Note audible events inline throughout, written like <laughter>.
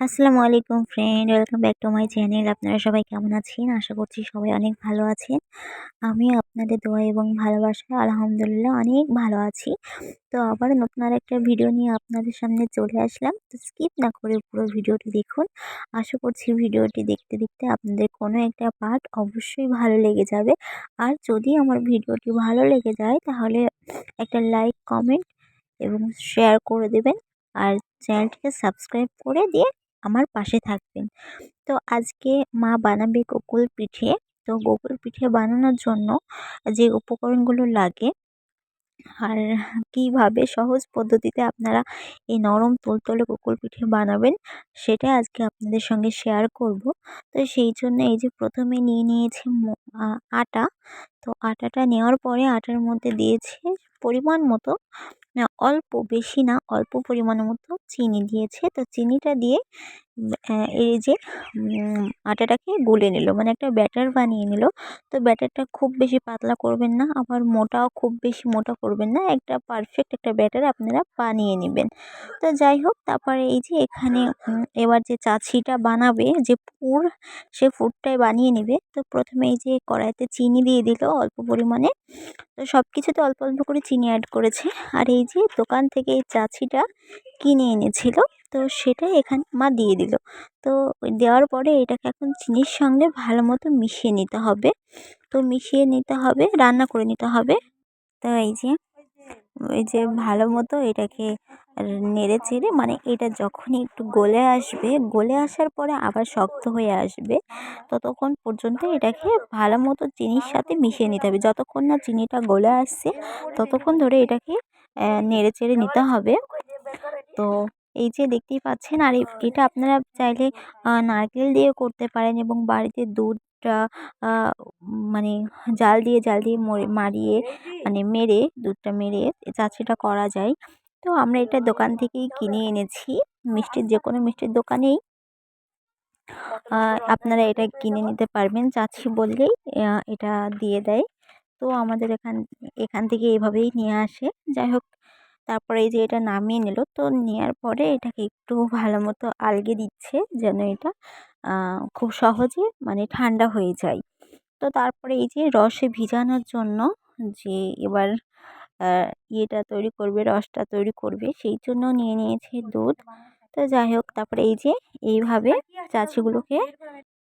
আসসালামু আলাইকুম friend welcome back to my channel আপনারা সবাই কেমন আছেন? আশা করছি সবাই অনেক ভালো আছেন। আমি আপনাদের দোয়া এবং ভালোবাসায় আলহামদুলিল্লাহ অনেক ভালো আছি। তো আবার নতুন আর একটা ভিডিও নিয়ে আপনাদের সামনে চলে আসলাম। তো স্কিপ না করে পুরো ভিডিওটি দেখুন। আশা করছি ভিডিওটি দেখতে দেখতে আপনাদের কোনো একটা পার্ট অবশ্যই ভালো লেগে যাবে। আর যদি আমার ভিডিওটি ভালো লেগে যায়, তাহলে একটা লাইক কমেন্ট এবং শেয়ার করে দেবেন। আর চ্যানেলটিকে সাবস্ক্রাইব করে দিয়ে আমার পাশে থাকবেন। তো আজকে মা বানাবে গোকুল পিঠে। তো গোকুল পিঠে বানানোর জন্য যে উপকরণগুলো লাগে আর কীভাবে সহজ পদ্ধতিতে আপনারা এই নরম তুলতুলে গোকুল পিঠে বানাবেন, সেটা আজকে আপনাদের সঙ্গে শেয়ার করব। তো সেই জন্য এই যে প্রথমে নিয়ে নিয়েছি আটা। তো আটাটা নেওয়ার পরে আটার মধ্যে দিয়েছে পরিমাণ মতো। অল্প, বেশি না, অল্প পরিমাণের মতো চিনি দিয়েছে। তো চিনিটা দিয়ে এই যে আটাটাকে গুলে নিল। মানে একটা ব্যাটার বানিয়ে নিল। তো ব্যাটারটা খুব বেশি পাতলা করবেন না, আবার মোটাও খুব বেশি মোটা করবেন না। একটা পারফেক্ট একটা ব্যাটার আপনারা বানিয়ে নেবেন। তো যাই হোক, তারপরে এই যে এখানে এবার যে চাছিটা বানাবে, যে পুর, সে পুরটাই বানিয়ে নেবে। তো প্রথমে এই যে কড়াইতে চিনি দিয়ে দিল। অল্প পরিমাণে। তো সব কিছুতে অল্প অল্প করে চিনি অ্যাড করেছে। আর এই যে দোকান থেকে এই চাচিটা কিনে এনেছিল, তো সেটা এখানে, মা দিয়ে দিল। তো দেওয়ার পরে এটাকে এখন চিনির সঙ্গে ভালো মতো মিশিয়ে নিতে হবে। তো মিশিয়ে নিতে হবে, রান্না করে নিতে হবে। তো এই যে এই যে ভালো মতো এটাকে নেড়ে চেড়ে মানে এটা যখনই একটু গলে আসবে, গলে আসার পরে আবার শক্ত হয়ে আসবে, ততক্ষণ পর্যন্ত এটাকে ভালো মতো চিনির সাথে মিশিয়ে নিতে হবে। যতক্ষণ না চিনিটা গলে আসছে, ততক্ষণ ধরে এটাকে নেড়ে চেড়ে নিতে হবে। তো এই যে দেখতেই পাচ্ছেন, আর এটা আপনারা চাইলে নারকেল দিয়ে করতে পারেন এবং বাড়িতে দুধটা মানে জাল দিয়ে জাল দিয়ে মরে, মারিয়ে মানে মেরে, দুধটা মেরে চাচিটা করা যায়। তো আমরা এটা দোকান থেকেই কিনে এনেছি, মিষ্টির যে কোনো মিষ্টির দোকানেই। আপনারা এটা কিনে নিতে পারবেন চাচ্ছি বললেই এটা দিয়ে দেয়। তো আমাদের এখান এখান থেকে এভাবেই নিয়ে আসে। যাই হোক তারপরে এই যে এটা নামিয়ে নিল, তো নেওয়ার পরে এটাকে একটু ভালো মতো আলগে দিচ্ছে যেন এটা খুব সহজে মানে ঠান্ডা হয়ে যায়। তো তারপরে এই যে রসে ভিজানোর জন্য যে এবার ইয়েটা তৈরি করবে, রসটা তৈরি করবে, সেই জন্য নিয়ে নিয়েছে দুধ। তো যাই হোক, তারপরে এই যে এইভাবে চাচিগুলোকে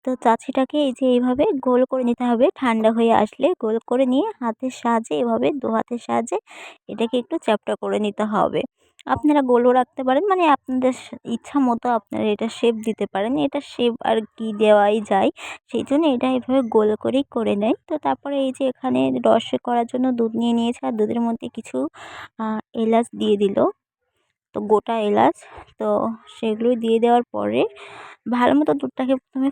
তো চাচিটাকে এই যে এইভাবে গোল করে নিতে হবে। ঠান্ডা হয়ে আসলে গোল করে নিয়ে হাতের সাহায্যে এভাবে দু হাতের সাহায্যে এটাকে একটু চ্যাপটা করে নিতে হবে। আপনারা গোলও রাখতে পারেন মানে আপনাদের ইচ্ছা মতো আপনারা এটা শেপ দিতে পারেন। এটা শেপ আর কি দেওয়াই যায়, সেই জন্য এটা এভাবে গোল করেই করে নেয়। তো তারপরে এই যে এখানে রস করার জন্য দুধ নিয়ে নিয়েছে আর দুধের মধ্যে কিছু এলাচ দিয়ে দিল। তো গোটা এলাচ, তো সেগুলো দিয়ে দেওয়ার পরে ভালো মতো দুধটাকে প্রথমে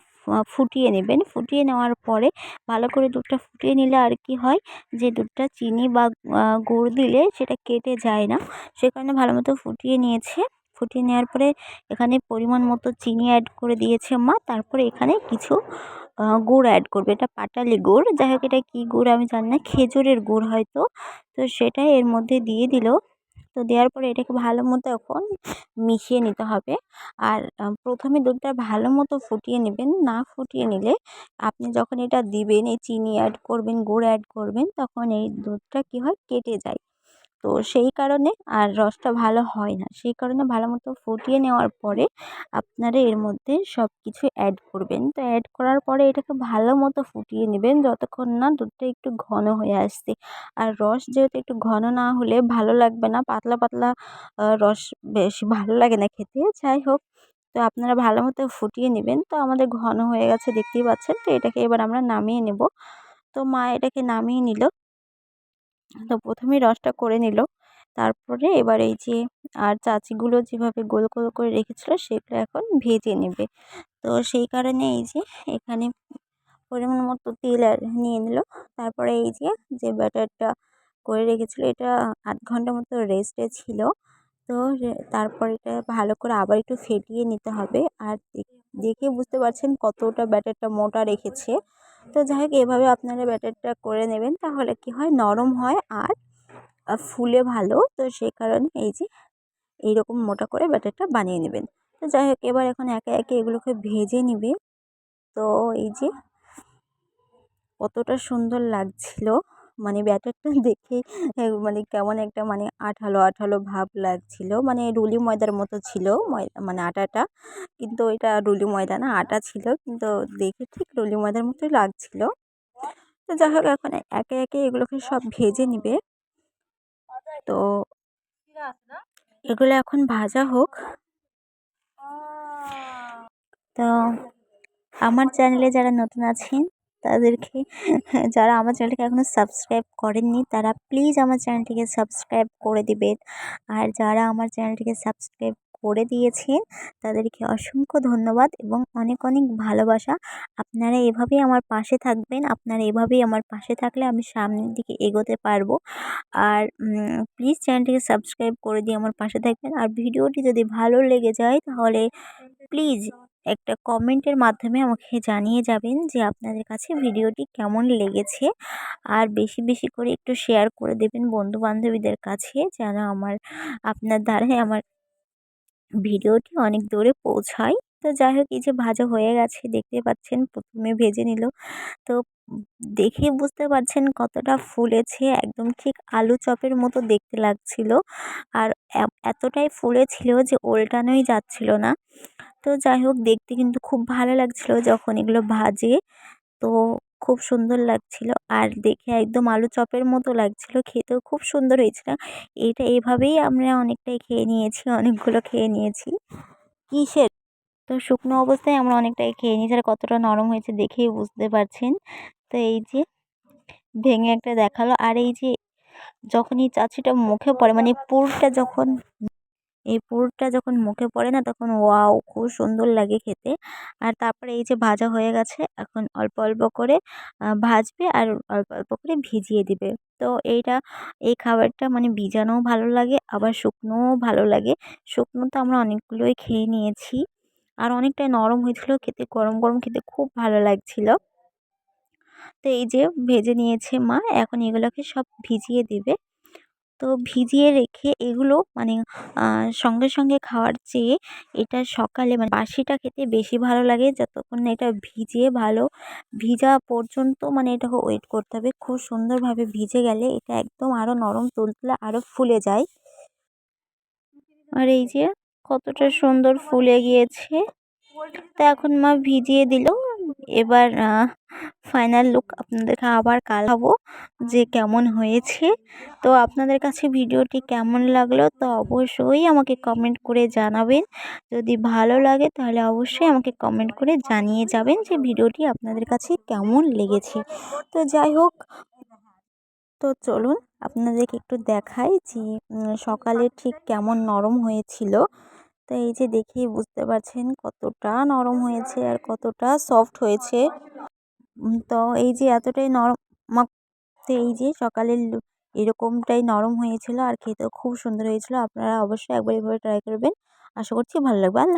ফুটিয়ে নেবেন। ফুটিয়ে নেওয়ার পরে ভালো করে দুধটা ফুটিয়ে নিলে আর কি হয় যে দুধটা চিনি বা গুড় দিলে সেটা কেটে যায় না। সে কারণে ভালো মতো ফুটিয়ে নিয়েছে। ফুটিয়ে নেওয়ার পরে এখানে পরিমাণ মতো চিনি অ্যাড করে দিয়েছে মা। তারপরে এখানে কিছু গুড় অ্যাড করবে। এটা পাটালি গুড়। যাই হোক, এটা কী গুড় আমি জানি না। খেজুরের গুড় হয়তো। তো সেটা এর মধ্যে দিয়ে দিল। তো দেওয়ার পরে এটাকে ভালো মতো এখন মিশিয়ে নিতে হবে। আর প্রথমে দুধটা ভালো মতো ফুটিয়ে নেবেন। না ফুটিয়ে নিলে আপনি যখন এটা দিবেন, এই চিনি অ্যাড করবেন, গুড় অ্যাড করবেন, তখন এই দুধটা কী হয়? কেটে যায়। তো সেই কারণে আর রসটা ভালো হয় না। সেই কারণে ভালো মতো ফুটিয়ে নেওয়ার পরে আপনারা এর মধ্যে সব কিছু অ্যাড করবেন। তো অ্যাড করার পরে এটাকে ভালো মতো ফুটিয়ে নেবেন যতক্ষণ না দুধটা একটু ঘন হয়ে আসছে। আর রস যেহেতু একটু ঘন না হলে ভালো লাগবে না, পাতলা পাতলা রস বেশি ভালো লাগে না খেতে। যাই হোক, তো আপনারা ভালো মতো ফুটিয়ে নেবেন। তো আমাদের ঘন হয়ে গেছে, দেখতেই পাচ্ছেন। তো এটাকে এবার আমরা নামিয়ে নেব। তো মা এটাকে নামিয়ে নিল। তো প্রথমেই রসটা করে নিল। তারপরে এবার এই যে, আর চাচিগুলো যেভাবে গোল গোল করে রেখেছিলো, সেগুলো এখন ভেজে নেবে। তো সেই কারণে এই যে, এখানে পরিমাণ মতো তেল নিয়ে নিল। তারপরে এই যে যে ব্যাটারটা করে রেখেছিলো, এটা আধ ঘণ্টা মতো রেস্টে ছিল। তো তারপর এটা ভালো করে আবার একটু ফেটিয়ে নিতে হবে। আর দেখে বুঝতে পারছেন কতটা ব্যাটারটা মোটা রেখেছে। তো যাই হোক এভাবে আপনারা ব্যাটারটা করে নেবেন। তাহলে কি হয়? নরম হয় আর ফুলে ভালো। তো সেই কারণে এই যে, এইরকম মোটা করে ব্যাটারটা বানিয়ে নেবেন। তো যাই হোক এবার এখন একে একে এগুলোকে ভেজে নিবে। তো এই যে, কতটা সুন্দর লাগছিল। মানে ব্যাটারটা <laughs> দেখে মানে কেমন একটা মানে আঠালো আঠালো ভাব লাগছিল। মানে রুলি ময়দার মতো ছিল মানে আটাটা। কিন্তু ওইটা রুলি ময়দা না, আটা ছিল। কিন্তু দেখে ঠিক রুলি ময়দার মতোই লাগছিল। তো যাই হোক, এখন একে একে এগুলোকে সব ভেজে নিবে। তো এগুলো এখন ভাজা হোক। তো আমার চ্যানেলে যারা নতুন আছেন তাদেরকে <laughs> যারা আমার চ্যানেলটিকে এখনও সাবস্ক্রাইব করেননি, তারা প্লিজ আমার চ্যানেলটিকে সাবস্ক্রাইব করে দেবেন। আর যারা আমার চ্যানেলটিকে সাবস্ক্রাইব করে দিয়েছেন, তাদেরকে অসংখ্য ধন্যবাদ এবং অনেক অনেক ভালোবাসা। আপনারা এভাবেই আমার পাশে থাকবেন, আপনারা এভাবেই আমার পাশে থাকলে আমি সামনের দিকে এগোতে পারব। আর প্লিজ চ্যানেলটিকে সাবস্ক্রাইব করে দিয়ে আমার পাশে থাকবেন। আর ভিডিওটি যদি ভালো লেগে যায়, তাহলে প্লিজ একটা কমেন্টের মাধ্যমে আমাকে জানিয়ে যাবেন যে আপনাদের কাছে ভিডিওটি কেমন লেগেছে। আর বেশি বেশি করে একটু শেয়ার করে দেবেন বন্ধু বান্ধবীদের কাছে যেন আমার, আপনার দ্বারাই আমার ভিডিওটি অনেক দূরে পৌঁছায়। তো যাই হোক, এই যে ভাজা হয়ে গেছে, দেখতে পাচ্ছেন প্রথমে ভেজে নিল। তো দেখে বুঝতে পারছেন কতটা ফুলেছে, একদম ঠিক আলু চপের মতো দেখতে লাগছিল। আর এতটাই ফুলেছিল যে ওল্টানোই যাচ্ছিল না। তো যাই হোক, দেখতে কিন্তু খুব ভালো লাগছিল যখন এগুলো ভাজে। তো খুব সুন্দর লাগছিল আর দেখে একদম আলু চপের মতো লাগছিল। খেতেও খুব সুন্দর হয়েছিল। এটা এভাবেই আমরা অনেকটাই খেয়ে নিয়েছি, অনেকগুলো খেয়ে নিয়েছি। কিসের? তো শুকনো অবস্থায় আমরা অনেকটাই খেয়ে নিয়েছি আর কতটা নরম হয়েছে দেখেই বুঝতে পারছেন। তো এই যে ভেঙে একটা দেখাল। আর এই যে যখন এই চাচিটা মুখে পড়ে মানে পুরটা যখন এই পুরটা যখন মুখে পড়ে না তখন ওয়াও খুব সুন্দর লাগে খেতে। আর তারপরে এই যে ভাজা হয়ে গেছে, এখন অল্প অল্প করে ভাজবে আর অল্প অল্প করে ভিজিয়ে দিবে। তো এইটা, এই খাবারটা মানে ভিজানোও ভালো লাগে, আবার শুকনোও ভালো লাগে। শুকনো তো আমরা অনেকগুলোই খেয়ে নিয়েছি। আর অনেকটাই নরম হয়েছিল খেতে, গরম গরম খেতে খুব ভালো লাগছিল। তো এই যে ভেজে নিয়েছে মা, এখন এগুলোকে সব ভিজিয়ে দেবে। তো ভিজিয়ে রেখে এগুলো মানে সঙ্গে সঙ্গে খাওয়ার চেয়ে এটা সকালে মানে বাসিটা খেতে বেশি ভালো লাগে। যতক্ষণ না এটা ভিজিয়ে ভালো, ভিজা পর্যন্ত মানে এটাকে ওয়েট করতে হবে। খুব সুন্দরভাবে ভিজে গেলে এটা একদম আরও নরম তুলতুলে আরও ফুলে যায়। আর এই যে কতটা সুন্দর ফুলে গিয়েছে। তো এখন মা ভিজিয়ে দিল। এবার ফাইনাল লুক আপনাদেরকে আবার কাল কালাবো যে কেমন হয়েছে। তো আপনাদের কাছে ভিডিওটি কেমন লাগল তো অবশ্যই আমাকে কমেন্ট করে জানাবেন। যদি ভালো লাগে তাহলে অবশ্যই আমাকে কমেন্ট করে জানিয়ে যাবেন যে ভিডিওটি আপনাদের কাছে কেমন লেগেছে। তো যাই হোক, তো চলুন আপনাদেরকে একটু দেখাই যে সকালে ঠিক কেমন নরম হয়েছিল। তো এই যে দেখেই বুঝতে পারছেন কতটা নরম হয়েছে আর কতটা সফট হয়েছে। তো এই যে এতটাই নরম এই যে সকালের এরকমটাই নরম হয়েছিল আর খেতেও খুব সুন্দর হয়েছিল। আপনারা অবশ্যই একবার এভাবে ট্রাই করবেন। আশা করছি ভালো লাগবে। আল্লাহ